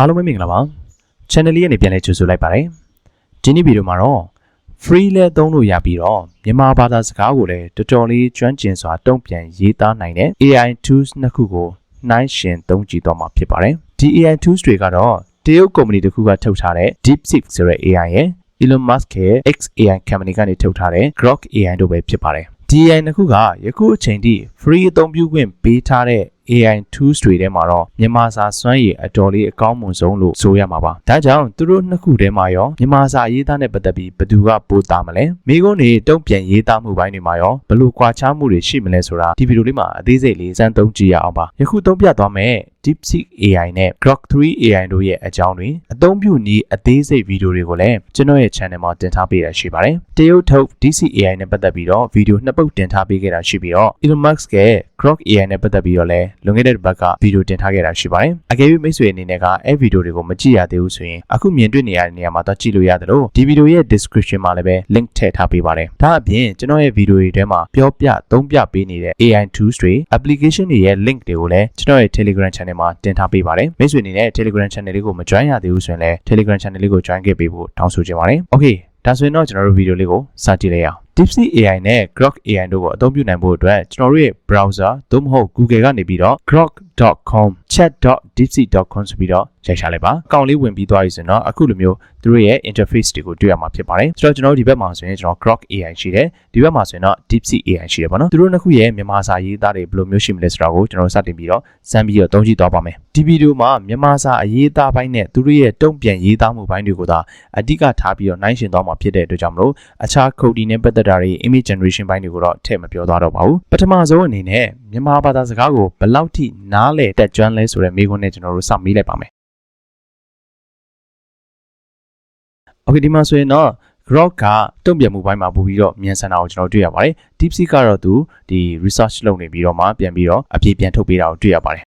အားလုံးပဲမင်္ဂလာပါ channel လေးကနေပြန်လဲကြိုဆိုလိုက်ပါတယ်ဒီနေ့ဗီဒီယိုမှာတော့ free လဲသုံးလို့ရပြီးတော့မြန်မာဘာသာစကားကိုလည်းတော်တော်လေးကျွမ်းကျင်စွာတုံ့ပြန်ရေးသားနိုင်တဲ့ AI tools နှစ်ခုကိုနှိုင်းယှဉ်သုံးကြည့်တော့မှာဖြစ်ပါတယ်ဒီ AI tools တွေကတော့တရုတ်ကုမ္ပဏီတစ်ခုကထုတ်ထားတဲ့ DeepSeek ဆိုတဲ့ AI ရဲ့ Elon Musk ရဲ့ XAI company ကနေထုတ်ထားတဲ့ Grok AI တို့ပဲဖြစ်ပါတယ်ဒီ AI နှစ်ခုကယခုအချိန်ထိ free အသုံးပြုခွင့်ပေးထားတဲ့ AI tools တွေထဲမှာတော့မြန်မာစာစွမ်းရည်အတော်လေးအကောင်းမွန်ဆုံးလို့ဆိုရမှာပါ။ဒါကြောင့်သူတို့နှစ်ခုထဲမှာရောမြန်မာစာရေးသားနဲ့ပတ်သက်ပြီးဘယ်သူကပိုသားမလဲ။မိကုန်းတွေတုံ့ပြန်ရေးသားမှုပိုင်းတွေမှာရောဘယ်လိုကွာခြားမှုတွေရှိမလဲဆိုတာဒီဗီဒီယိုလေးမှာအသေးစိတ်လေးစမ်းသုံးကြည့်ရအောင်ပါ။ယခုသုံးပြသွားမယ် DeepSeek AI နဲ့ Grok 3 AI တို့ရဲ့အကြောင်းတွေအသုံးပြုနည်းအသေးစိတ်ဗီဒီယိုတွေကိုလည်းကျွန်တော်ရဲ့ channel မှာတင်ထားပေးရရှိပါတယ်။တရုတ်ထုတ် DeepSeek AI နဲ့ပတ်သက်ပြီးတော့ဗီဒီယိုနှစ်ပုတ်တင်ထားပေးခဲ့တာရှိပြီးတော့ Elon Musk ရဲ့ Grok AI နဲ့ပတ်သက်ပြီးတော့လည်းလွန်ခဲ့တဲ့တစ်ပတ်ကဗီဒီယိုတင်ထားခဲ့တာရှိပါတယ်။အကယ်၍မိတ်ဆွေအနေနဲ့ကအဲ့ဗီဒီယိုတွေကိုမကြည့်ရသေးဘူးဆိုရင်အခုမြင်တွေ့နေရတဲ့နေရာမှာတော့ကြည့်လို့ရတယ်လို့ဒီဗီဒီယိုရဲ့ description မှာလည်းပဲ link ထည့်ထားပေးပါတယ်။ဒါအပြင်ကျွန်တော်ရဲ့ဗီဒီယိုတွေထဲမှာပြောပြသုံးပြပေးနေတဲ့ AI tools တွေ application တွေရဲ့ link တွေကိုလည်းကျွန်တော်ရဲ့ Telegram channel မှာတင်ထားပေးပါတယ်။မိတ်ဆွေအနေနဲ့ Telegram channel လေးကိုမ join ရသေးဘူးဆိုရင်လည်း Telegram channel လေးကို join ခဲ့ပေးဖို့တောင်းဆိုချင်ပါတယ်။ Okay ဒါဆိုရင်တော့ကျွန်တော်တို့ဗီဒီယိုလေးကိုစကြည့်လိုက်ရအောင် DeepSeek AI နဲ့ Grok AI တို့ကိုအသုံးပြုနိုင်ဖို့အတွက်ကျွန်တော်တို့ရဲ့ browser သို့မဟုတ် Google ကနေပြီးတော့ grok.com chat.deepseek.com ဆိုပြီးတော့ ရိုက်ရှာလိုက်ပါအကောင့်လေးဝင်ပြီးသွားပြီဆိုရင်တော့အခုလိုမျိုးသူတို့ရဲ့ interface တွေကိုတွေ့ရမှာဖြစ်ပါတယ်ဆိုတော့ကျွန်တော်တို့ဒီဘက်မှာဆိုရင်ကျွန်တော် Grok AI ရှိတယ်ဒီဘက်မှာဆိုရင်တော့ DeepSeek AI ရှိတယ်ပေါ့နော်သူတို့နှစ်ခုရဲ့မြန်မာစာရေးသားတွေဘယ်လိုမျိုးရှိမလဲဆိုတာကိုကျွန်တော်တို့စတင်ပြီးတော့စမ်းပြီးတော့သုံးကြည့်သွားပါမယ်ဒီဗီဒီယိုမှာမြန်မာစာအရေးသားပိုင်းနဲ့သူတို့ရဲ့တုံ့ပြန်ရေးသားမှုပိုင်းတွေကိုသာအဓိကထားပြီးတော့နှိုင်းယှဉ်သွားမှာဖြစ်တဲ့အတွက်ကြောင့်မလို့အခြား coding နဲ့ပတ်သက်တာတွေ image generation ဘိုင်းတွေကိုတော့ထည့်မပြောသွားတော့ပါဘူးပထမဆုံးအနေနဲ့မြန်မာဘာသာစကားကိုဘယ်လောက်ထိနားလည်တက်ကြွလဲဆိုတဲ့မေးခွန်းနဲ့ကျွန်တော်တို့စမေးလိုက်ပါမယ် Okay ဒီမှာဆိုရင်တော့ Grok ကတုံ့ပြန်မှုပိုင်းမှာပို့ပြီးတော့မြန်ဆန်တာကိုကျွန်တော်တွေ့ရပါတယ်။ DeepSeek ကတော့သူဒီ research လုပ်နေပြီးတော့မှပြန်ပြီးတော့အပြေပြန်ထုတ်ပေးတာကိုတွေ့ရပါတယ်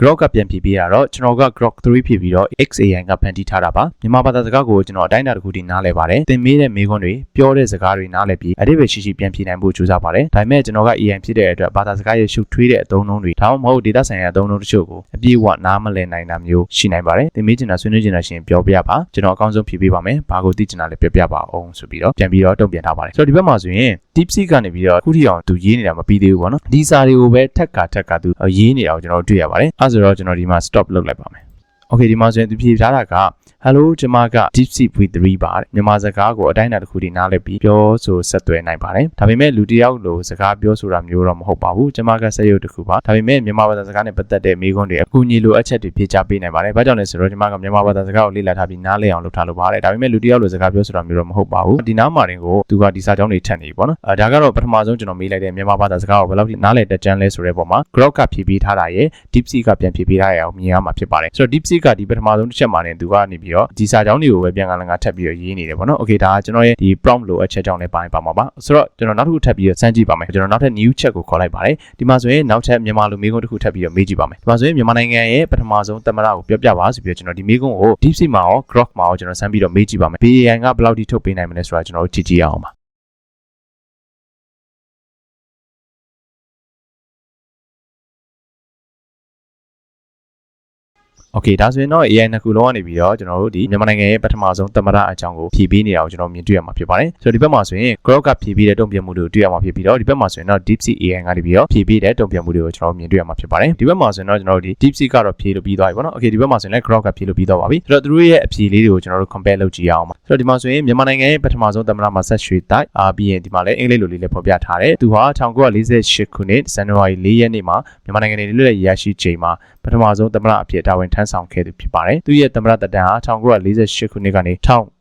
Grok ကပြန်ဖြည့်ပေးတာတော့ကျွန်တော်က Grok 3ဖြည့်ပြီးတော့ XAI ကဖန်တီးထားတာပါမြန်မာဘာသာစကားကိုကျွန်တော်အတိုင်းအတာတစ်ခုထိနားလည်ပါတယ်သင်မေးတဲ့မေးခွန်းတွေပြောတဲ့စကားတွေနားလည်ပြီးအတိတ်ပဲရှိရှိပြန်ဖြည့်နိုင်ဖို့ကြိုးစားပါတယ်ဒါပေမဲ့ကျွန်တော်က AI ဖြစ်တဲ့အတွက်ဘာသာစကားရဲ့ရှုပ်ထွေးတဲ့အသုံးအနှုန်းတွေဒါမှမဟုတ် data ဆိုင်ရာအသုံးအနှုန်းတချို့ကိုအပြည့်အဝနားမလည်နိုင်တာမျိုးရှိနိုင်ပါတယ်သင်မေးချင်တာဆွေးနွေးချင်တာရှင်ပြောပြပါကျွန်တော်အကောင်းဆုံးဖြည့်ပေးပါမယ်ဘာကိုသိချင်တာလဲပြောပြပါအောင်ဆိုပြီးတော့ပြန်ပြီးတော့တုံ့ပြန်ထားပါတယ်ဆိုတော့ဒီဘက်မှာဆိုရင် DeepSeek ကနေပြီးတော့ခုထိအောင်သူရေးနေတာမပြီးသေးဘူးပေါ့နော်ဒီစာတွေကိုပဲထက်ကထက်ကသူရေးနေတာကိုကျွန်တော်တွေ့ရပါတယ်အဲဆိုတော့ကျွန်တော်ဒီမှာ stop လုပ်လိုက်ပါမယ် Okay ဒီမှာဆိုရင်သူဖြေထားတာက Hello ကျွန်မက DeepSeek V3 ပါတဲ့မြန်မာစကားကိုအတိုင်းအတာတစ်ခုထိနားလည်ပြီးပြောဆိုဆက်သွယ်နိုင်ပါတယ်ဒါပေမဲ့လူတစ်ယောက်လိုစကားပြောဆိုတာမျိုးတော့မဟုတ်ပါဘူးကျွန်မကစက်ရုပ်တစ်ခုပါဒါပေမဲ့မြန်မာဘာသာစကားနဲ့ပတ်သက်တဲ့မေးခွန်းတွေအကူအညီလိုအပ်ချက်တွေဖြေချပေးနိုင်ပါတယ်ဘာကြောင့်လဲဆိုတော့ကျွန်မကမြန်မာဘာသာစကားကိုလေ့လာထားပြီးနားလည်အောင်လုပ်ထားလို့ပါတယ်ဒါပေမဲ့လူတစ်ယောက်လိုစကားပြောဆိုတာမျိုးတော့မဟုတ်ပါဘူးဒီနားမှာတင်ကိုသူကဒီစာကြောင်းတွေထက်နေပြီပေါ့နော်အဲဒါကတော့ပထမဆုံးကျွန်တော်မေးလိုက်တဲ့မြန်မာဘာသာစကားကိုဘယ်လောက်ထိနားလည်တတ်ကြမ်းလဲဆိုတဲ့ပုံမှာ Grok ကဖြေပေးထားတာရယ် DeepSeek ကပြန်ဖြေပေးထားရအောင်မြင်ရမှာဖြစ်ပါတယ်ဆိုတော့ DeepSeek ကဒီပထမဆုံးတစ်ချက်မှာနေသူကနေပြီးတော့ဒီစာကြောင်းတွေကိုပဲပြန်ကလန်ကထပ်ပြီးတော့ရေးနေတယ်ပေါ့နော်။ Okay ဒါကကျွန်တော်ရဲ့ဒီ prompt လိုအပ်ချက်ကြောင့်လည်းပိုင်းပါမှာပါ။ဆိုတော့ကျွန်တော်နောက်တစ်ခုထပ်ပြီးတော့စမ်းကြည့်ပါမယ်။ကျွန်တော်နောက်ထပ် new check ကိုခေါ်လိုက်ပါတယ်။ဒီမှာဆိုရင်နောက်ထပ်မြန်မာလူမေးခွန်းတစ်ခုထပ်ပြီးတော့မေးကြည့်ပါမယ်။ဒီမှာဆိုရင်မြန်မာနိုင်ငံရဲ့ပထမဆုံးသမ္မတကိုပြောပြပါဆိုပြီးတော့ကျွန်တော်ဒီမေးခွန်းကို DeepSeek မှာရော Grok မှာရောကျွန်တော်စမ်းပြီးတော့မေးကြည့်ပါမယ်။ BAI ကဘယ်လောက်ထိထုတ်ပေးနိုင်မလဲဆိုတာကျွန်တော်တို့ကြည့်ကြည့်ရအောင်ပါ။ Okay ဒါဆိုရင်တော့ AI နှစ်ခုလုံးကနေပြီးတော့ကျွန်တော်တို့ဒီမြန်မာနိုင်ငံရဲ့ပထမဆုံးသမ္မတအကြောင်းကိုဖြည့်ပေးနေတာကိုကျွန်တော်မြင်တွေ့ရမှာဖြစ်ပါတယ်။ဆိုတော့ဒီဘက်မှာဆိုရင် Grok ကဖြည့်ပေးတဲ့တုံ့ပြန်မှုတွေကိုတွေ့ရမှာဖြစ်ပြီးတော့ဒီဘက်မှာဆိုရင်တော့ DeepSeek AI ကနေပြီးတော့ဖြည့်ပေးတဲ့တုံ့ပြန်မှုတွေကိုကျွန်တော်မြင်တွေ့ရမှာဖြစ်ပါတယ်။ဒီဘက်မှာဆိုရင်တော့ကျွန်တော်တို့ဒီ DeepSeek ကတော့ဖြည့်လို့ပြီးသွားပြီပေါ့နော်။ Okay ဒီဘက်မှာဆိုရင်လည်း Grok ကဖြည့်လို့ပြီးသွားပါပြီ။ဆိုတော့သူတို့ရဲ့အဖြေလေးတွေကိုကျွန်တော်တို့ compare လုပ်ကြည့်ရအောင်ပါ။ဆိုတော့ဒီမှာဆိုရင်မြန်မာနိုင်ငံရဲ့ပထမဆုံးသမ္မတမှာဆက်ရွှေတိုက်အာပြီးရင်ဒီမှာလည်းအင်္ဂလိပ်လိုလေးလည်းဖော်ပြထားတယ်။သူဟာ1948ခုနှစ်ဇန်နဝါရီ4ရက်နေ့မှာမြန်မာနိုင်ငံနေလွတ်လပ်ရေးရရှိချိန်မှာ ပထမဆုံးသမ္မတအဖြစ်တာဝန်ထမ်းဆောင်ခဲ့သူဖြစ်ပါတယ်။သူရဲ့သမ္မတသက်တမ်းဟာ1948ခုနှစ်ကနေ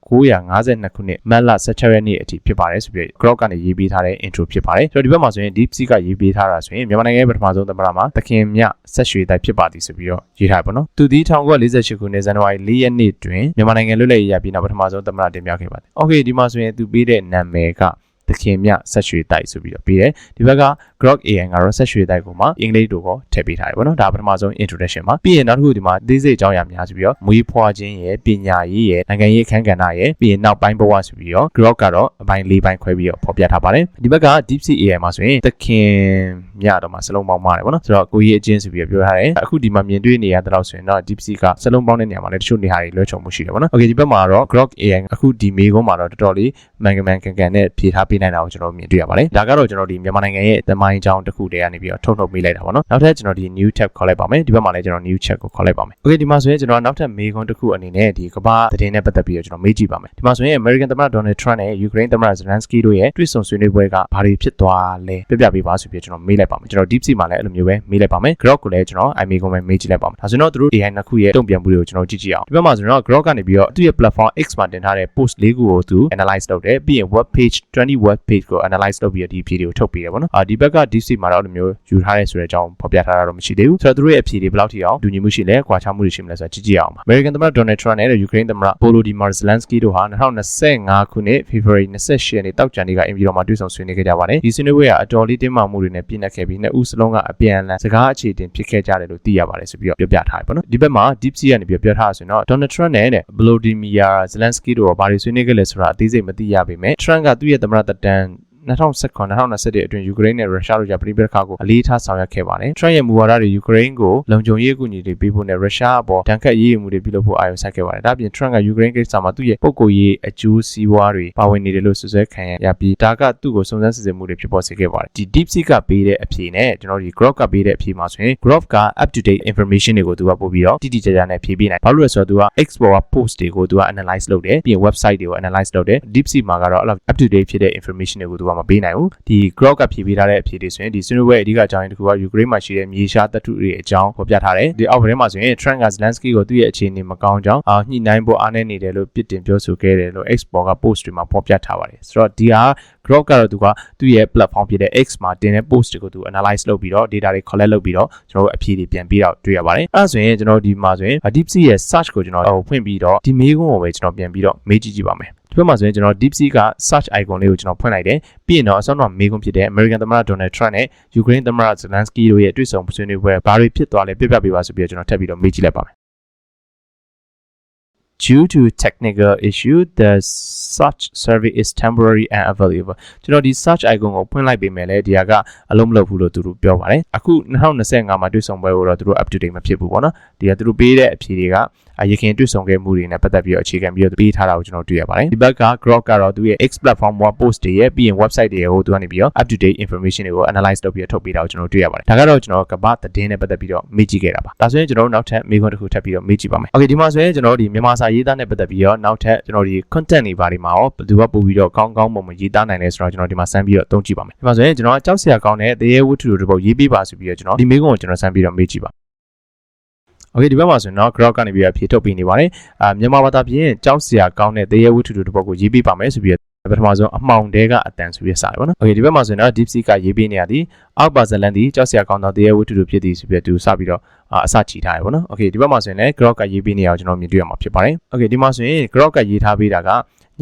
1952ခုနှစ်မတ်လ16ရက်နေ့အထိဖြစ်ပါတယ်ဆိုပြီး Grok ကနေရေးပေးထားတဲ့ intro ဖြစ်ပါတယ်ဆိုတော့ဒီဘက်မှာဆိုရင် DeepSeek ကရေးပေးထားတာဆိုရင်မြန်မာနိုင်ငံရဲ့ပထမဆုံးသမ္မတမှာသခင်မြဆက်ရွှေတိုက်ဖြစ်ပါသည်ဆိုပြီးတော့ရေးထားပါတော့သူဒီ1948ခုနှစ်ဇန်နဝါရီ4ရက်နေ့တွင်မြန်မာနိုင်ငံလွတ်လပ်ရေးရပြီးနောက်ပထမဆုံးသမ္မတတင်ပြခဲ့ပါတယ်။ Okay ဒီမှာဆိုရင်သူပေးတဲ့နာမည်က သခင်မြဆက်ရွှေတိုက်ဆိုပြီးတော့ပေးတယ်ဒီဘက်က Grok AI ကတော့ဆက်ရွှေတိုက်ကိုမှအင်္ဂလိပ်လိုကိုထည့်ပေးထားတယ်ပေါ့နော်ဒါပထမဆုံး introduction ပါပြီးရင်နောက်တစ်ခုဒီမှာသေးစိတ်အကြောင်းအရာများဆိုပြီးတော့မွေးဖွားခြင်းရဲ့ပညာရေးရဲ့နိုင်ငံရေးအခန်းကဏ္ဍရဲ့ပြီးရင်နောက်ပိုင်းဘဝဆိုပြီးတော့ Grok ကတော့အပိုင်း၄ပိုင်းခွဲပြီးတော့ဖော်ပြထားပါတယ်ဒီဘက်က DeepSeek AI မှာဆိုရင်သခင်မြတော့မှာစလုံးပေါင်းပါတယ်ပေါ့နော်ဆိုတော့ကိုကြီးအချင်းဆိုပြီးတော့ပြောထားတယ်အခုဒီမှာမြင်တွေ့နေရတဲ့တော့ဆိုရင်တော့ DeepSeek ကစလုံးပေါင်းတဲ့နေရာမှာလည်းတချို့နေရာတွေလွှဲချုံမှုရှိတယ်ပေါ့နော် Okay ဒီဘက်မှာတော့ Grok AI အခုဒီမေးခွန်းမှာတော့တော်တော်လေးမန်ကမန်ကန်ကန်နဲ့ဖြေထားပေးနိုင်တာကိုကျွန်တော်မြင်တွေ့ရပါတယ်ဒါကတော့ကျွန်တော်ဒီမြန်မာနိုင်ငံရဲ့သမိုင်းကြောင်းတစ်ခုတည်းကနေပြီးတော့ထုတ်နှုတ်ပေးလိုက်တာပေါ့နော်နောက်ထပ်ကျွန်တော်ဒီ new tab ခေါ်လိုက်ပါမယ်ဒီဘက်မှာလည်းကျွန်တော် new chat ကိုခေါ်လိုက်ပါမယ် Okay ဒီမှာဆိုရင်ကျွန်တော်နောက်ထပ်မေးခွန်းတစ်ခုအနေနဲ့ဒီကမ္ဘာသတင်းနဲ့ပတ်သက်ပြီးတော့ကျွန်တော်မေးကြည့်ပါမယ်ဒီမှာဆိုရင် American သမ္မတ Donald Trump နဲ့ Ukraine သမ္မတ Zelensky တို့ရဲ့တွေ့ဆုံဆွေးနွေးပွဲကဘာတွေဖြစ်သွားလဲပြပြပေးပါဆိုပြီးကျွန်တော်မေးလိုက်ပါမယ်ကျွန်တော် DeepSeek မှာလည်းအဲ့လိုမျိုးပဲမေးလိုက်ပါမယ် Grok ကိုလည်းကျွန်တော် IME ကိုပဲမေးကြည့်လိုက်ပါမယ်ဒါဆိုတော့သူတို့ AI နှစ်ခုရဲ့တုံ့ပြန်မှုတွေကိုကျွန်တော်ကြည့်ကြည့်အောင်ဒီဘက်မှာဆိုတော့ Grok ကနေပြီးတော့သူ့ရဲ့ platform X မှာတင်ထားတဲ့ post လေးခုကိုသူ analyze လုပ်တယ်ပြီးရင် web page 20 web page ကို analyze လုပ်ပြီးတော့ဒီ video ကိုထုတ်ပေးတယ်ပေါ့နော်အာဒီဘက်က DeepSeek မှာတော့အဲ့လိုမျိုးယူထားရဲဆိုတဲ့အကြောင်းဖော်ပြထားတာတော့မရှိသေးဘူးဆိုတော့သူတို့ရဲ့အဖြေတွေဘယ်လောက်ထိအောင်ဒူညီမှုရှိလဲကွာခြားမှုတွေရှိမလဲဆိုတာကြည့်ကြည့်အောင်ပါ American သမ္မတ Donald Trump နဲ့ Ukraine သမ္မတ Volodymyr Zelensky တို့ဟာ2025ခုနှစ် February 28ရက်နေ့တောက်ကြံနေ့ကအင်ပြည်တော်မှာတွေ့ဆုံဆွေးနွေးခဲ့ကြပါတယ်ဒီဆွေးနွေးပွဲကအတော်လေးတင်းမာမှုတွေနဲ့ပြည့်နှက်ခဲ့ပြီးနှစ်ဦးစလုံးကအပြန်အလှန်စကားအခြေတင်ဖြစ်ခဲ့ကြတယ်လို့သိရပါတယ်ဆိုပြီးတော့ပြောပြထားတယ်ပေါ့နော်ဒီဘက်မှာ DeepSeek ကနေပြီးပြောထားတာဆိုရင်တော့ Donald Trump နဲ့ Volodymyr Zelensky တို့ကဘာတွေဆွေးနွေးခဲ့လဲဆိုတာအသေးစိတ်မသိရပေမဲ့ Trump ကသူ့ရဲ့သမ္မတ than 2019 2021အတွင်းယူကရိန်းနဲ့ရုရှားတို့ကြားပြည်ပခါကိုအလေးထားဆောင်ရွက်ခဲ့ပါတယ်။ Trump ရဲ့မူဝါဒတွေယူကရိန်းကိုလုံခြုံရေးအကူအညီတွေပေးဖို့နဲ့ရုရှားအပေါ်တန်ခတ်ရေးရမှုတွေပြုလုပ်ဖို့အာရုံစိုက်ခဲ့ပါတယ်။ဒါ့အပြင် Trump ကယူကရိန်းကိစ္စမှာသူ့ရဲ့ပုဂ္ဂိုလ်ရေးအကျိုးစီးပွားတွေပါဝင်နေတယ်လို့ဆွဆွဲခံရပြီးဒါကသူ့ကိုစုံစမ်းစစ်ဆေးမှုတွေဖြစ်ပေါ်စေခဲ့ပါတယ်။ဒီ DeepSeek ကပေးတဲ့အဖြေနဲ့ကျွန်တော်ဒီ Grok ကပေးတဲ့အဖြေမှာဆိုရင် Grok က up to date information တွေကိုသူကပို့ပြီးတော့တိတိကျကျနဲ့ဖြေပေးနိုင်။ဘာလို့လဲဆိုတော့သူက Explorer post တွေကိုသူက analyze လုပ်တယ်ပြီးရင် website တွေကို analyze လုပ်တယ်။ DeepSeek မှာကတော့အဲ့လို up to date ဖြစ်တဲ့ information တွေကိုသူကမပေးနိုင်ဘူး။ဒီ Grok ကဖြေပေးထားတဲ့အဖြေတွေဆိုရင်ဒီဆွေးနွေးပွဲအဓိကအကြောင်းရင်းတစ်ခုကယူကရိန်းမှာရှိတဲ့မြေရှားတပ်ထုတွေအကြောင်းဖော်ပြထားတယ်ဒီအောက်ထဲမှာဆိုရင် Trump က Zelensky ကိုသူ့ရဲ့အခြေအနေမကောင်းကြောင်းအာညှိနှိုင်းဖို့အားနည်းနေတယ်လို့ပြစ်တင်ပြောဆိုခဲ့တယ်လို့ Export က post တွေမှာဖော်ပြထားပါတယ်ဆိုတော့ဒီဟာ Grok ကတော့သူကသူ့ရဲ့ platform ဖြစ်တဲ့ X မှာတင်တဲ့ post တွေကိုသူ analyze လုပ်ပြီးတော့ data တွေ collect လုပ်ပြီးတော့ကျွန်တော်တို့အဖြေတွေပြန်ပြီးတော့တွေ့ရပါတယ်အဲဒါဆိုရင်ကျွန်တော်ဒီမှာဆိုရင် DeepSeek ရဲ့ search ကိုကျွန်တော်ဖွင့်ပြီးတော့ဒီမေးခွန်းကိုပဲကျွန်တော်ပြန်ပြီးတော့မေးကြည့်ကြည့်ပါမယ် ဒီဘက်မှာဆိုရင်ကျွန်တော် DeepSeek က search icon လေးကိုကျွန်တော်ဖွင့်လိုက်တယ်ပြီးရင်တော့အစောတော့မေးခွန်းဖြစ်တဲ့ American သမ္မတ Donald Trump နဲ့ Ukraine သမ္မတ Zelensky တို့ရဲ့တွေ့ဆုံဆွေးနွေးပွဲဘာတွေဖြစ်သွားလဲပြပြပေးပါဆိုပြီးတော့ကျွန်တော်ထပ်ပြီးတော့မေးကြည့်လိုက်ပါမယ် Due to technical issue the search service is temporary and available ကျွန်တော်ဒီ search icon ကိုဖွင့်လိုက်ပေးမယ်လေဒီဟာကအလုံးမလုပ်ဘူးလို့သူတို့ပြောပါတယ်အခု2025မှာတွေ့ဆုံပွဲကိုတော့သူတို့ up to date မဖြစ်ဘူးပေါ့နော်ဒီကသူတို့ပေးတဲ့အဖြေတွေကအရခင်တွေ့ဆုံခဲ့မှုတွေနဲ့ပတ်သက်ပြီးတော့အခြေခံပြီးတော့ပေးထားတာကိုကျွန်တော်တွေ့ရပါတယ်ဒီဘက်က Grok ကတော့သူရဲ့ X platform ပေါ် post တွေရဲ့ပြီးရင် website တွေကိုသူကနေပြီးတော့ up to date information တွေကို analyze လုပ်ပြီးတော့ထုတ်ပေးတာကိုကျွန်တော်တွေ့ရပါတယ်ဒါကတော့ကျွန်တော်ကဘာသတင်းနဲ့ပတ်သက်ပြီးတော့မေးကြည့်ခဲ့တာပါဒါဆိုရင်ကျွန်တော်တို့နောက်ထပ်မေးခွန်းတစ်ခုထပ်ပြီးတော့မေးကြည့်ပါမယ် Okay ဒီမှာဆိုရင်ကျွန်တော်တို့ဒီမြန်မာစာရေးသားနဲ့ပတ်သက်ပြီးတော့နောက်ထပ်ကျွန်တော်ဒီ content တွေဘာတွေမှာရောဘယ်သူကပို့ပြီးတော့ကောင်းကောင်းပုံမရေးသားနိုင်လဲဆိုတော့ကျွန်တော်ဒီမှာစမ်းပြီးတော့သုံးကြည့်ပါမယ်ဒီမှာဆိုရင်ကျွန်တော်ကြောက်စရာကောင်းတဲ့တရေဝတ္ထုတို့တစ်ပုဒ်ရေးပေးပါဆိုပြီးတော့ကျွန်တော်ဒီမေးခွန်းကိုကျွန်တော်စမ်းပြီးတော့မေးကြည့်ပါ Okay ဒီဘက်မှာဆိုရင်တော့ Grok ကနေပြီးတော့ဖြေထုတ်ပေးနေပါတယ်အာမြန်မာဘာသာဖြင့်ကြောက်စရာကောင်းတဲ့တရေဝတ္ထုတို့တစ်ပုဒ်ကိုရေးပေးပါမယ်ဆိုပြီးတော့ ပထမဆုံးအမှောင်တဲကအတန်ဆိုပြီးစတယ်ပေါ့နော်။ Okay ဒီဘက်မှာဆိုရင်တော့ DeepSeek ကရေးပေးနေရသည်အောက်ပါဇလန်သည်ကြောက်စရာကောင်းသောတရေဝတ္ထုတို့ဖြစ်သည်ဆိုပြီးတော့သူစပြီးတော့အစချီထားတယ်ပေါ့နော်။ Okay ဒီဘက်မှာဆိုရင်လည်း Grok ကရေးပေးနေအောင်ကျွန်တော်မြင်တွေ့ရမှာဖြစ်ပါတယ်။ Okay ဒီမှာဆိုရင် Grok ကရေးထားပေးတာက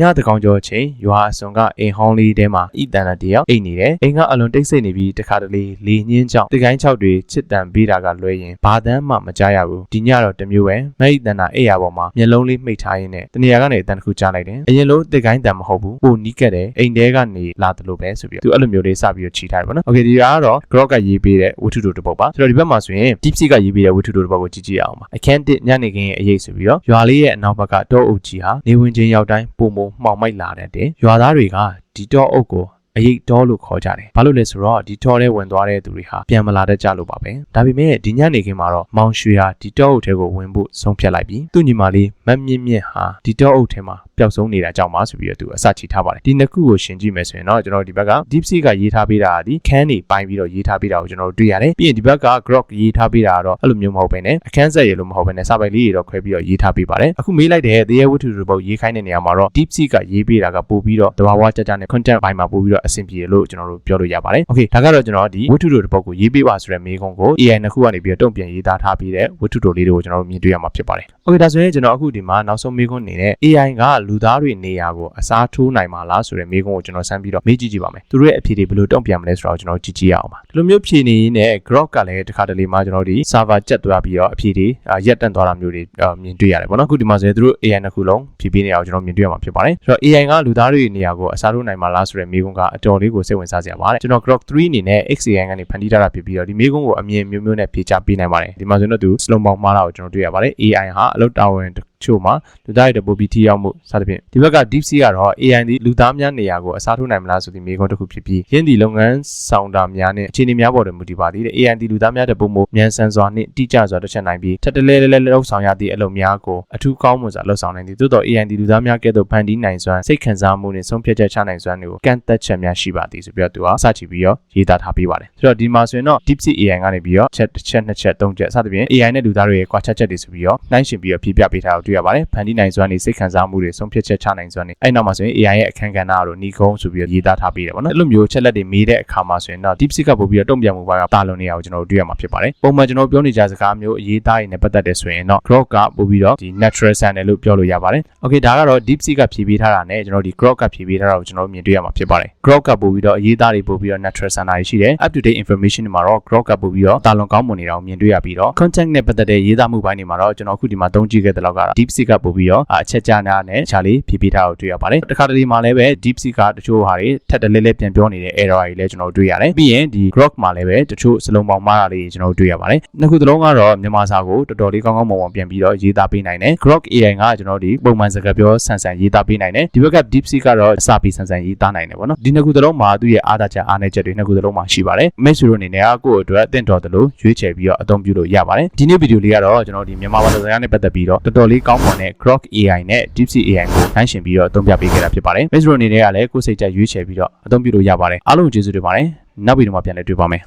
ညတကောင်ကျော်ချင်းရွာအစွန်ကအိမ်ဟောင်းလေးထဲမှာဣတန်တတယောက်အိတ်နေတယ်အိမ်ကအလွန်တိတ်ဆိတ်နေပြီးတခါတလေလေညင်းကြောင့်တကိုင်းချောက်တွေချစ်တန်ပေးတာကလွဲရင်ဘာတမ်းမှမကြားရဘူးဒီညတော့တမျိုးပဲမဲ့ဣတန်တာအိတ်ရပေါ်မှာမျက်လုံးလေးမှိတ်ထားရင်းနဲ့တနေရာကနေအတန်တစ်ခုကြားလိုက်တယ်အရင်လို့တကိုင်းတန်မဟုတ်ဘူးပိုနီးကက်တယ်အိမ်ထဲကနေလာတယ်လို့ပဲဆိုပြီးသူအဲ့လိုမျိုးလေးစပြီးတော့ခြိထားတယ်ပေါ့နော်โอเคဒီကတော့ Grok ကရေးပေးတဲ့ဝတ္ထုတို့တစ်ပုဒ်ပါဆိုတော့ဒီဘက်မှာဆိုရင် DeepSeek ကရေးပေးတဲ့ဝတ္ထုတို့တစ်ပုဒ်ကိုကြည့်ကြည့်အောင်ပါအခန်းတစ်ညနေခင်းရဲ့အရေးဆိုပြီးတော့ရွာလေးရဲ့အနောက်ဘက်ကတောအုပ်ကြီးဟာနေဝင်ချင်းရောက်တိုင်းပုံပုံ မှောင်မိုက်လာတဲ့တဲ့ရွာသားတွေကဒီတောအုပ်ကို အရေးတော်လို့ခေါ်ကြတယ်။ဘာလို့လဲဆိုတော့ဒီတောထဲဝင်သွားတဲ့သူတွေဟာပြန်မလာတတ်ကြလို့ပါပဲ။ဒါပေမဲ့ဒီညနေခင်းမှာတော့မောင်ရွှေဟာဒီတောအုပ်ထဲကိုဝင်ဖို့ဆုံးဖြတ်လိုက်ပြီးသူ့ညီမလေးမတ်မြင့်မြင့်ဟာဒီတောအုပ်ထဲမှာပျောက်ဆုံးနေတာကြောင့်ပါဆိုပြီးတော့သူအစချီထားပါတယ်။ဒီနှစ်ခုကိုရှင်းကြည့်မယ်ဆိုရင်တော့ကျွန်တော်ဒီဘက်က DeepSeek ကရေးထားပေးတာဒီခန်းနေပိုင်းပြီးတော့ရေးထားပေးတာကိုကျွန်တော်တို့တွေ့ရတယ်။ပြီးရင်ဒီဘက်က Grok ရေးထားပေးတာကတော့အဲ့လိုမျိုးမဟုတ်ဘဲနဲ့အခန်းဆက်ရလို့မဟုတ်ဘဲနဲ့စာပိုက်လေးတွေတော့ခွဲပြီးတော့ရေးထားပေးပါတယ်။အခုမေးလိုက်တဲ့တရားဝတ္ထုတွေပုတ်ရေးခိုင်းတဲ့နေရာမှာတော့ DeepSeek ကရေးပေးတာကပို့ပြီးတော့တဘာဝကြကြနဲ့ content ဘိုင်းမှာပို့ပြီးတော့တော့အဆင်ပြေတယ်လို့ကျွန်တော်တို့ပြောလို့ရပါတယ်။ Okay ဒါကတော့ကျွန်တော်ဒီဝတ္ထုတို့တစ်ပုဒ်ကိုရေးပေးပါဆိုတဲ့မေးခွန်းကို AI နှစ်ခုကနေပြီးတော့တုံ့ပြန်ရေးသားထားပြီးတဲ့ဝတ္ထုတို့လေးတွေကိုကျွန်တော်တို့မြင်တွေ့ရမှာဖြစ်ပါတယ်။ Okay ဒါဆိုရင်ကျွန်တော်အခုဒီမှာနောက်ဆုံးမေးခွန်းအနေနဲ့ AI ကလူသားတွေနေရာကိုအစားထိုးနိုင်မှာလားဆိုတဲ့မေးခွန်းကိုကျွန်တော်စမ်းပြီးတော့မေးကြည့်ကြည့်ပါမယ်။သူတို့ရဲ့အဖြေတွေဘယ်လိုတုံ့ပြန်မလဲဆိုတော့ကျွန်တော်ကြည့်ကြည့်ရအောင်ပါ။ဒီလိုမျိုးဖြေနေရင်းနဲ့ Grok ကလည်းတစ်ခါတလေမှကျွန်တော်တို့ဒီ server ကျက်သွားပြီးတော့အဖြေတွေရက်တန့်သွားတာမျိုးတွေမြင်တွေ့ရတယ်ပေါ့နော်။အခုဒီမှာဆိုရင်သူတို့ AI နှစ်ခုလုံးဖြေပေးနေအောင်ကျွန်တော်မြင်တွေ့ရမှာဖြစ်ပါတယ်။ဆိုတော့ AI ကလူသားတွေနေရာကိုအစားထိုးနိုင်မှာလားဆိုတဲ့မေးခွန်းကအတော်လေးကိုစိတ်ဝင်စားစရာပါတယ်။ကျွန်တော် Grok 3အနေနဲ့ XAI ကနေဖန်တီးထားတာဖြစ်ပြီးတော့ဒီမေးခွန်းကိုအမြင်မျိုးမျိုးနဲ့ဖြေချပေးနိုင်ပါတယ်။ဒီမှာဆိုရင်တော့သူ slow ပေါင်းမှားတာကိုကျွန်တော်တွေ့ရပါတယ်။ AI ဟာအလုပ်တာဝန် ချို့မှာလူသားတွေတပူပြီးထိရောက်မှုစသဖြင့်ဒီဘက်က DeepSeek ကတော့ AI ဒီလူသားများနေရာကိုအစားထိုးနိုင်မလားဆိုတဲ့မေးခွန်းတစ်ခုဖြစ်ပြီးရင်းဒီလုပ်ငန်းဆောင်တာများနဲ့အခြေအနေများပေါ်တွင်မူတည်ပါသည်တဲ့ AI ဒီလူသားများတပူမှုမြန်ဆန်စွာနှင့်တိကျစွာတစ်ချက်နိုင်ပြီးထက်တလဲလဲလဲလှုပ်ဆောင်ရသည့်အလုပ်များကိုအထူးကောင်းမွန်စွာလှုပ်ဆောင်နိုင်သည်သို့တော့ AI ဒီလူသားများကဲ့သို့ဖန်တီးနိုင်စွမ်းစိတ်ခံစားမှုနဲ့ဆုံးဖြတ်ချက်ချနိုင်စွမ်းတွေကိုကန့်သက်ချက်များရှိပါသည်ဆိုပြီးတော့သူကစချီပြီးတော့ရေးသားထားပေးပါတယ်ဆိုတော့ဒီမှာဆိုရင်တော့ DeepSeek AI ကနေပြီးတော့ချက်တစ်ချက်နှစ်ချက်သုံးချက်စသဖြင့် AI နဲ့လူသားတွေရဲ့ကွာချက်ချက်တွေဆိုပြီးတော့နှိုင်းယှဉ်ပြီးတော့ဖြေပြပေးထားတာကိုတွေ့ရပါတယ်ဖန်တီးနိုင်စွမ်းတွေစိတ်ခံစားမှုတွေဆုံးဖြတ်ချက်ချနိုင်စွမ်းတွေအဲ့နောက်မှာဆိုရင် AI ရဲ့အခန်းကဏ္ဍတို့ညီကုန်းဆိုပြီးတော့ရေးသားထားပေးတယ်ပေါ့နော်အဲ့လိုမျိုးချက်လက်တွေမေးတဲ့အခါမှာဆိုရင်တော့ DeepSeek ကပို့ပြီးတော့တုံ့ပြန်မှုပိုင်းကတာလွန်နေရအောင်ကျွန်တော်တို့တွေ့ရမှာဖြစ်ပါတယ်ပုံမှန်ကျွန်တော်ပြောနေကြစကားမျိုးအရေးသားရင်းနဲ့ပတ်သက်တဲ့ဆိုရင်တော့ Grok ကပို့ပြီးတော့ဒီ natural sound တယ်လို့ပြောလို့ရပါတယ် Okay ဒါကတော့ DeepSeek ကဖြည့်ပေးထားတာနဲ့ကျွန်တော်ဒီ Grok ကဖြည့်ပေးထားတာကိုကျွန်တော်တို့မြင်တွေ့ရမှာဖြစ်ပါတယ် Grok ကပို့ပြီးတော့အရေးသားတွေပို့ပြီးတော့ natural sound တွေရှိတယ် up to date information တွေမှာတော့ Grok ကပို့ပြီးတော့တာလွန်ကောင်းမွန်နေတာကိုမြင်တွေ့ရပြီးတော့ content နဲ့ပတ်သက်တဲ့ရေးသားမှုပိုင်းတွေမှာတော့ကျွန်တော်အခုဒီမှာသုံးကြည့်ခဲ့တဲ့လောက်က DeepSeek ကပို့ပြီးတော့အချက်ကြားနာနဲ့ခြားလေးဖြည့်ပေးထားကိုတွေ့ရပါတယ်တခါတလေမှာလည်းပဲ DeepSeek ကတချို့ဟာတွေထက်တလဲလဲပြန်ပြောနေတဲ့ error တွေလည်းကျွန်တော်တို့တွေ့ရတယ်ပြီးရင်ဒီ Grok မှာလည်းပဲတချို့စလုံးပေါင်းမှားတာလေးကျွန်တော်တို့တွေ့ရပါတယ်နှစ်ခုသလုံးကတော့မြန်မာစာကိုတော်တော်လေးကောင်းကောင်းမွန်မွန်ပြန်ပြီးတော့ရေးသားပေးနိုင်တယ် Grok AI ကကျွန်တော်တို့ဒီပုံမှန်စကားပြောဆန်ဆန်ရေးသားပေးနိုင်တယ်ဒီဘက်က DeepSeek ကတော့အစပြီးဆန်ဆန်ရေးသားနိုင်တယ်ပေါ့နော်ဒီနှစ်ခုသလုံးမှာသူ့ရဲ့အားသာချက်အားနည်းချက်တွေနှစ်ခုသလုံးမှာရှိပါတယ်မိတ်ဆွေတို့အနေနဲ့ကိုယ့်အတွက်အသင့်တော်တယ်လို့ရွေးချယ်ပြီးတော့အသုံးပြုလို့ရပါတယ်ဒီနေ့ဗီဒီယိုလေးကတော့ကျွန်တော်ဒီမြန်မာဘာသာစကားနဲ့ပတ်သက်ပြီးတော့တော်တော်လေးကောင်းမွန်တဲ့ Grok AI နဲ့ DeepSeek AI ကိုနှိုင်းယှဉ်ပြီးတော့အသုံးပြပေးခဲ့တာဖြစ်ပါတယ်မိတ်ဆွေတို့အနေနဲ့ကလည်းကိုယ်စိတ်ကြရွေးချယ်ပြီးတော့အသုံးပြုလို့ရပါတယ်အားလုံးကျေးဇူးတင်ပါတယ်နောက်ဗီဒီယိုမှာပြန်လည်တွေ့ပါမယ်